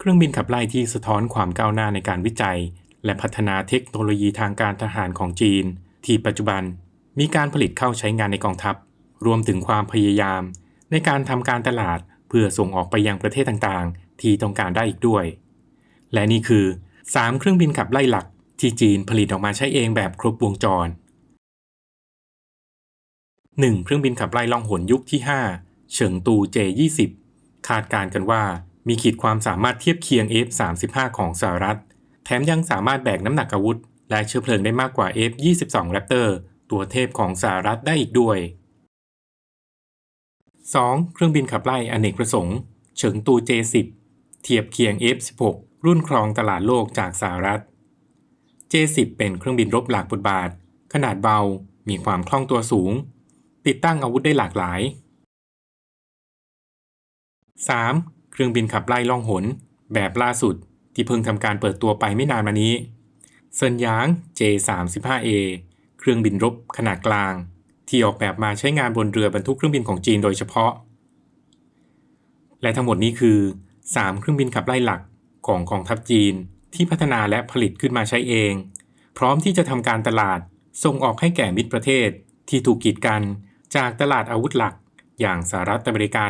เครื่องบินขับไล่ที่สะท้อนความก้าวหน้าในการวิจัย และพัฒนาเทคโนโลยีทางการทหารของจีน ที่ปัจจุบันมีการผลิตเข้าใช้งานในกองทัพ รวมถึงความพยายาม ในการทำการตลาดเพื่อส่งออกไปยังประเทศต่างๆ ที่ต้องการได้อีกด้วย และนี่คือ 3 เครื่องบินขับไล่หลักที่จีนผลิตออกมาใช้เองแบบครบวงจร 1. เครื่องบินขับไล่ล่องหนยุคที่ 5 เฉิงตู J20 คาดการณ์กันว่า มีขีดความสามารถเทียบเคียง F-35 ของสหรัฐ แถมยังสามารถแบกน้ำหนักอาวุธ และเชื้อเพลิงได้มากกว่า F-22 Raptor ตัวเทพของสหรัฐได้อีกด้วย 2. เครื่องบินขับไล่อเนกประสงค์ เฉิงตู J10 เทียบเคียง F16 รุ่นครองตลาดโลกจากสหรัฐ J10 เป็นเครื่องบินรบหลากบทบาท ขนาดเบา มีความคล่องตัวสูง ติดตั้งอาวุธได้หลากหลาย 3. เครื่องบินขับไล่ล่องหน แบบล่าสุดที่เพิ่งทำการเปิดตัวไปไม่นานมานี้เซินหยาง J35A เครื่องบินรบขนาดกลาง ที่ออกแบบมาใช้งานบนเรือบรรทุกเครื่องบินของจีนโดยเฉพาะ และทั้งหมดนี้คือ 3 เครื่องบินขับไล่หลักของกองทัพจีนที่พัฒนาและผลิตขึ้นมาใช้เอง พร้อมที่จะทำการตลาดส่งออกให้แก่มิตรประเทศที่ถูกกีดกันจากตลาดอาวุธหลักอย่างสหรัฐอเมริกา